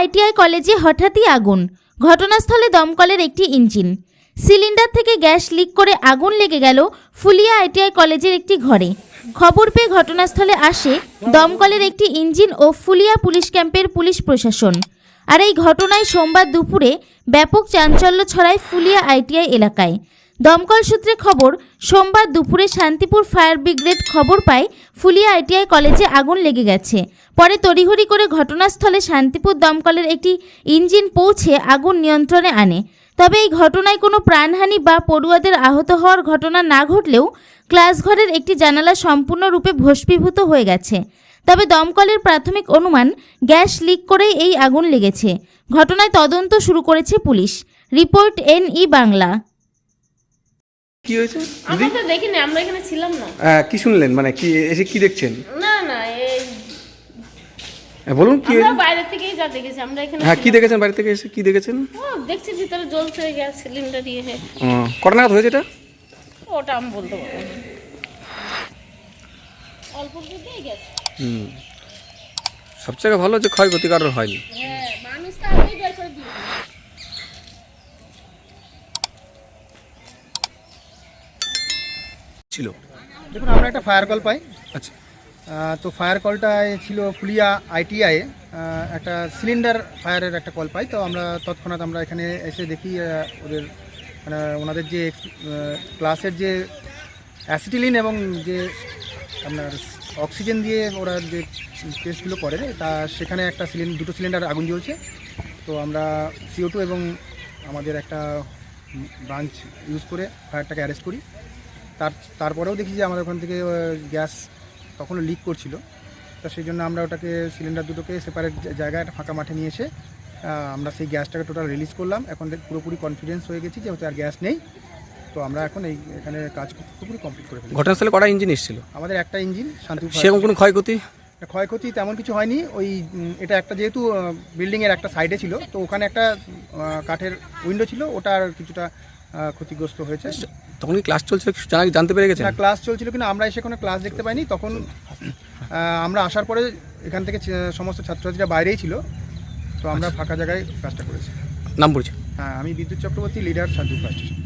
ITI কলেজে হঠাৎই আগুন। ঘটনাস্থলে দমকলের একটি ইঞ্জিন। সিলিন্ডার থেকে গ্যাস লিক করে আগুন লেগে গেল ফুলিয়া আইটিআই কলেজের একটি ঘরে। খবর পেয়ে ঘটনাস্থলে আসে দমকলের একটি ইঞ্জিন ও ফুলিয়া পুলিশ ক্যাম্পের পুলিশ প্রশাসন। আর এই ঘটনায় সোমবার দুপুরে ব্যাপক চাঞ্চল্য ছড়ায় ফুলিয়া আইটিআই এলাকায়। দমকল সূত্রে খবর, সোমবার দুপুরে শান্তিপুর ফায়ার ব্রিগেড খবর পায় ফুলিয়া আইটিআই কলেজে আগুন লেগে গেছে। পরে তড়িঘড়ি করে ঘটনাস্থলে শান্তিপুর দমকলের একটি ইঞ্জিন পৌঁছে আগুন নিয়ন্ত্রণে আনে। তবে এই ঘটনায় কোনো প্রাণহানি বা পড়ুয়াদের আহত হওয়ার ঘটনা না ঘটলেও ক্লাসঘরের একটি জানালা সম্পূর্ণরূপে ভস্মীভূত হয়ে গেছে। তবে দমকলের প্রাথমিক অনুমান, গ্যাস লিক করেই এই আগুন লেগেছে। ঘটনায় তদন্ত শুরু করেছে পুলিশ। রিপোর্ট এনই বাংলা। কি হয়েছে? আমরা তো দেখিনি আমরা এখানে ছিলাম না। আহ, কি শুনলেন? মানে কি এসে কি দেখছেন? না না এই হ্যাঁ, বলুন কি আমরা বাইরে থেকেই যা দেখেছি আমরা এখানে হ্যাঁ কি দেখেছেন? বাড়ি থেকে এসে কি দেখেছেন? ও দেখছি ভিতরে জ্বলছে গ্যাস সিলিন্ডার ইয়ে হয়ে। কটা নাগাদ হয়েছে এটা? ওটা আমি বলতে পারব অল্প দিয়ে গেছে। হুম। সবথেকে ভালো যে ক্ষয়ক্ষতি কারোর হয়নি। হ্যাঁ। ছিল? দেখুন আমরা একটা ফায়ার কল পাই। আচ্ছা। তো ফায়ার কলটায় ছিল ফুলিয়া আইটিআই একটা সিলিন্ডার ফায়ারের একটা কল পাই। তো আমরা তৎক্ষণাৎ আমরা এখানে এসে দেখি ওদের মানে ওনাদের যে ক্লাসের যে অ্যাসিটিলিন এবং যে আপনার অক্সিজেন দিয়ে ওরা যে টেস্টগুলো করে তা সেখানে একটা সিলিন্ডার দুটো সিলিন্ডার আগুন জ্বলছে। তো আমরা সিও টু এবং আমাদের একটা ব্রাঞ্চ ইউজ করে ফায়ারটাকে অ্যারেস্ট করি। তার তারপরেও দেখি যে আমাদের ওখান থেকে গ্যাস তখনও লিক করছিল। তা সেই জন্য আমরা ওটাকে সিলিন্ডার দুটোকে সেপারেট জায়গায় একটা ফাঁকা মাঠে নিয়ে এসে আমরা সেই গ্যাসটাকে টোটাল রিলিজ করলাম। এখন পুরোপুরি কনফিডেন্স হয়ে গেছি যে হয়তো আর গ্যাস নেই। তো আমরা এখন এই এখানে কাজ পুরোপুরি কমপ্লিট করে ফেলি ঘটনাস্থলে কটা ইঞ্জিন এসেছিল? আমাদের একটা ইঞ্জিন শান্তিপুর সেরকম কোনো ক্ষয়ক্ষতি? ক্ষয়ক্ষতি তেমন কিছু হয়নি। ওই এটা একটা যেহেতু বিল্ডিংয়ের একটা সাইডে ছিল তো ওখানে একটা কাঠের উইন্ডো ছিল। ওটার কিছুটা ক্ষতিগ্রস্ত হয়েছে। তখন কি ক্লাস চলছিল? জানতে পেরে গেছে না ক্লাস চলছিল কিন্তু আমরা এসে কোনো ক্লাস দেখতে পাইনি। তখন আমরা আসার পরে এখান থেকে সমস্ত ছাত্রছাত্রীরা বাইরেই ছিল। তো আমরা ফাঁকা জায়গায় কাজটা করেছি। নাম পড়েছি হ্যাঁ আমি Bidyut Chakraborty leader Saju fire station